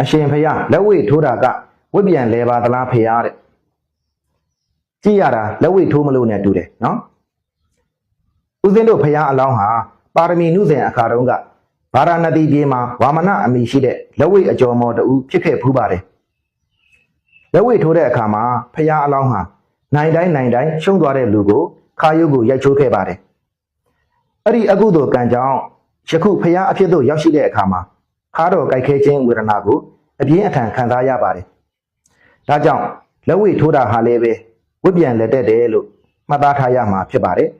အရှင်ဖယားလက်ဝိတ်ထိုးတာကဝိပြန်လဲပါသလားဖယားတဲ့ကြည့်ရတာလက်ဝိတ်ထိုးမလို့နဲ့တူတယ်နော်ဦးဇင်းတို့ဖယားအလောင်းဟာပါရမီနုစဉ်အခါတုန်းကဗာရာဏသီပြည်မှာဝါမနအမိရှိတဲ့လက်ဝိတ်အကျော်မော်တူဖြစ်ခဲ့ဖူးပါတယ်လက်ဝိတ်ထိုးတဲ့အခါမှာဖယားအလောင်းဟာနိုင်တိုင်းနိုင်တိုင်းရှုံးသွားတဲ့လူကိုခါယုတ်ကိုရိုက်ချိုးခဲ့ပါတယ်အဲ့ဒီအကုသိုလ်ကံကြောင့်ယခုဖယားအဖြစ်သို့ရောက်ရှိတဲ့အခါမှာ ခါတော်ကြိုက်ခဲခြင်းဝေဒနာကိုအပြင်းအထန်ခံစားရပါတယ်ဒါကြောင့်လက်ဝိတ်ထိုးတာဟာလည်းပဲဝိပြန်လက်တက်တယ်လို့မှတ်သားထားရမှာဖြစ်ပါတယ်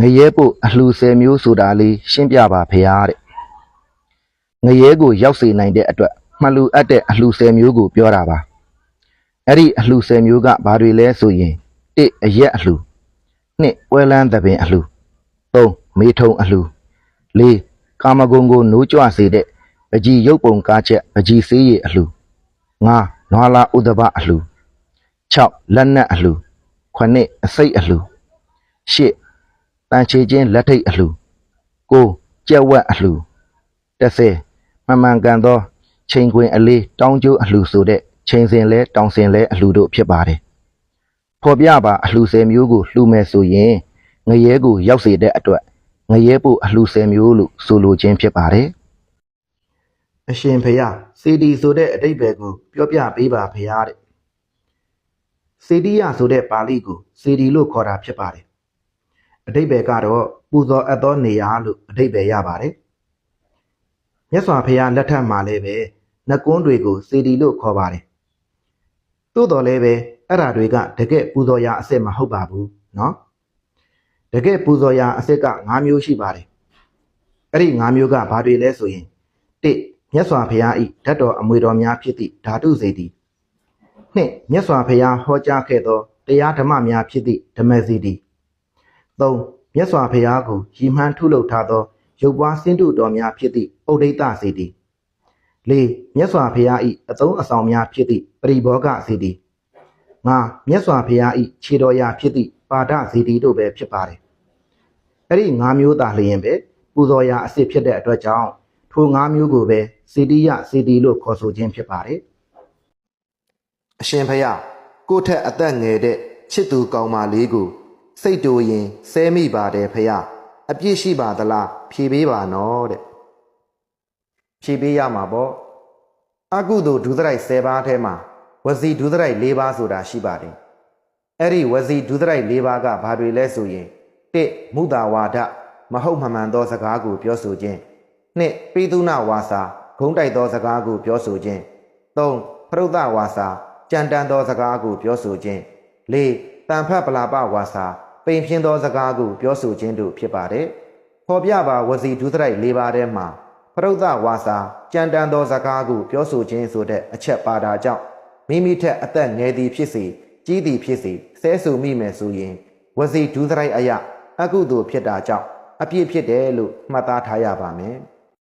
ငရဲပို့အလှူဆယ်မျိုးဆိုတာလေးရှင်းပြပါဖေရတဲ့ငရဲကိုရောက်စေနိုင်တဲ့အတွက်မှတ်လူအပ်တဲ့အလှူဆယ်မျိုးကိုပြောတာပါအဲ့ဒီအလှူဆယ်မျိုးကဘာတွေလဲဆိုရင်1အရက်အလှူ2ပွဲလန်းသပင်အလှူ3မေထုံအလှူ4 ကာမဂုဏ်ကိုနိုးကြွစေတဲ့ပကြီးရုပ်ပုံကားချက်ပကြီးစေးရည်အလှူ5နွာလာဥဒဘအလှူ6လက်နက်အလှူ9အစိတ်အလှူ8တန်ချေချင်းလက်ထိတ်အလှကိုကြက်ဝက်အလှ30မှန်မှန်ကန်သောချိန်ခွင်အလေးတောင်းကျိုးအလှဆိုတဲ့ချိန်စင်လဲတောင်စင်လဲအလှတို့ဖြစ်ပါတယ်ဖော်ပြပါအလှဆယ်မျိုးကိုလှူမယ်ဆိုရင်ငရဲကိုရောက်စေတဲ့အတွက် ငရဲပို့အလှဆယ်မျိုးလို့ဆိုလိုခြင်းဖြစ်ပါတယ်အရှင်ဖယားစေတီဆိုတဲ့အတိတ်ပဲကိုပြောပြပေးပါဖယားတဲ့စေတီယဆိုတဲ့ပါဠိကိုစေတီလို့ခေါ်တာဖြစ်ပါတယ် အတိတ်ပဲကတော့ပူဇော်အပ်သောနေရာလို့အတိတ်ပဲရပါတယ်မြတ်စွာဘုရားလက်ထက်မှာလည်းပဲနတ်ကွန်းတွေကိုစေတီလို့ခေါ်ပါတယ်သို့တော်လည်းပဲအဲ့ဓာတွေကတကယ်ပူဇော်ရာအစစ်မဟုတ်ပါဘူးเนาะ တကယ်ပူဇော်ရာအစစ်က၅မျိုးရှိပါတယ်အဲ့ဒီ၅မျိုးကဘာတွေလဲဆိုရင်၁မြတ်စွာဘုရားဤဓာတ်တော်အမွေတော်များဖြစ်သည့်ဓာတုစေတီ၂မြတ်စွာဘုရားဟောကြားခဲ့သောတရားဓမ္မများဖြစ်သည့်ဓမ္မစေတီ3မြတ်စွာဘုရားကိုရည်မှန်းထုလုပ်ထားသောရုပ်ပွားစင်းတုတော်များဖြစ်သည့်ဩဒိတစေတီ4မြတ်စွာဘုရား၏အသုံးအဆောင်များဖြစ်သည့်ပရိဘောဂစေတီ5မြတ်စွာဘုရား၏ခြေတော်ရာဖြစ်သည့် ပါဒစေတီတို့ပဲဖြစ်ပါတယ်အဲ့ဒီ5မျိုးသာလျင်ပဲပူဇော်ရာအစစ်ဖြစ်တဲ့အတွက်ကြောင့်ထို5မျိုးကိုပဲစေတီယစေတီလို့ခေါ်ဆိုခြင်းဖြစ်ပါတယ်အရှင်ဘုရားကိုယ့်ထက်အသက်ငယ်တဲ့ချစ်သူကောင်းမလေးကိုစိတ်တူရင်ဆဲမိပါတယ်ဖះအပြစ်ရှိပါသလားဖြေပေးပါနော်တဲ့ဖြေပေးရမှာပေါ့အကုသိုလ်ဒုသရိုက်10ပါးထဲမှာဝစီဒုသရိုက်4ပါးဆိုတာရှိပါတယ် အဲ့ဒီဝစီဒုသရိုက်4ပါးကဘာတွေလဲဆိုရင်1မုတာဝါဒမဟုတ်မမှန်သောစကားကိုပြောဆိုခြင်း2ပိသုနာဝါစာဂုံးတိုက်သောစကားကိုပြောဆိုခြင်း3ဖရုဒ္ဓဝါစာကြံတန်သောစကားကိုပြောဆိုခြင်း4တန်ဖတ်ပလာပဝါစာပိန်ဖြင်းသောစကားကိုပြောဆိုခြင်းတို့ဖြစ်ပါတယ်။ဖော်ပြပါဝစီဒုသရိုက်၄ပါးထဲမှာဖရုဒ္ဓဝါစာကြံတန်သောစကားကိုပြောဆိုခြင်းဆိုတဲ့အချက်ပါတာကြောင့်မိမိထက်အသက်ငယ်သည်ဖြစ်စေ ကြီးသည်ဖြစ်စေဆဲဆူမိမယ်ဆိုရင်ဝစီဒုသရိုက်အယအကုသိုလ်ဖြစ်တာကြောင့်အပြစ်ဖြစ်တယ်လို့မှတ်သားထားရပါမယ်။